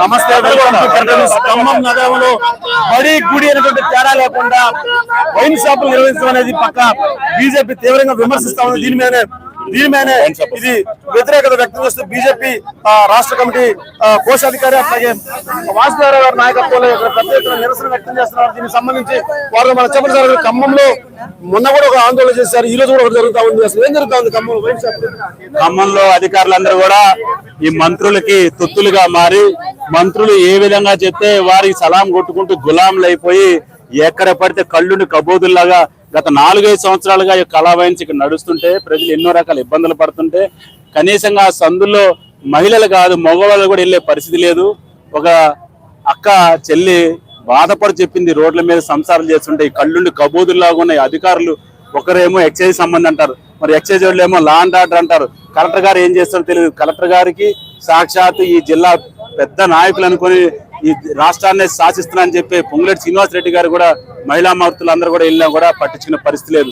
నమస్తే వెల్కమ్ ఖమ్మం నగరంలో బడి గుడి అనేటువంటి తేడా లేకుండా వైన్ షాపులు నిర్వహించడం అనేది పక్క బీజేపీ తీవ్రంగా విమర్శిస్తా ఉంది. దీని మీద దీని ఇది వ్యతిరేకత వ్యక్తం చేస్తూ బీజేపీ రాష్ట్ర కమిటీ కోశాధికారి అట్లాగే వాసుదేవరావు గారి నాయకత్వంలో పెద్ద ఎత్తున నిరసన వ్యక్తం చేస్తున్నారు. దీనికి సంబంధించి వారు మన చెప్పండి సార్ ఖమ్మంలో మొన్న కూడా ఒక ఆందోళన చేశారు. ఈ రోజు కూడా ఒకటి జరుగుతా ఉంది. అసలు ఏం జరుగుతుంది ఖమ్మంలో? ఖమ్మంలో అధికారులందరూ కూడా ఈ మంత్రులకి తొత్తులుగా మారి మంత్రులు ఏ విధంగా చెప్తే వారికి సలాం కొట్టుకుంటూ గులాంలు అయిపోయి ఎక్కడ పడితే కళ్ళుని కబోదుల్లాగా గత నాలుగైదు సంవత్సరాలుగా ఈ కళావైన్స్ ఇక్కడ నడుస్తుంటే ప్రజలు ఎన్నో రకాల ఇబ్బందులు పడుతుంటే కనీసంగా ఆ సందుల్లో మహిళలు కాదు మగవాళ్ళు కూడా వెళ్ళే పరిస్థితి లేదు. ఒక అక్క చెల్లి బాధపడి చెప్పింది రోడ్ల మీద సంసారం చేస్తుంటే ఈ కళ్ళుండి కబూదుల్లాగా ఉన్నాయి. అధికారులు ఒకరేమో ఎక్సైజ్ సంబంధం అంటారు. మరి ఎక్సైజ్ వాళ్ళు ఏమో లా అండ్ ఆర్డర్ అంటారు. కలెక్టర్ గారు ఏం చేస్తారో తెలియదు. కలెక్టర్ గారికి సాక్షాత్ ఈ జిల్లా పెద్ద నాయకులు అనుకొని ఈ రాష్ట్రాన్ని శాసిస్తున్నారని చెప్పి పొంగులేటి శ్రీనివాస్ రెడ్డి గారు కూడా మహిళా మార్తులు అందరూ కూడా వెళ్ళినా కూడా పట్టించుకునే పరిస్థితి లేదు.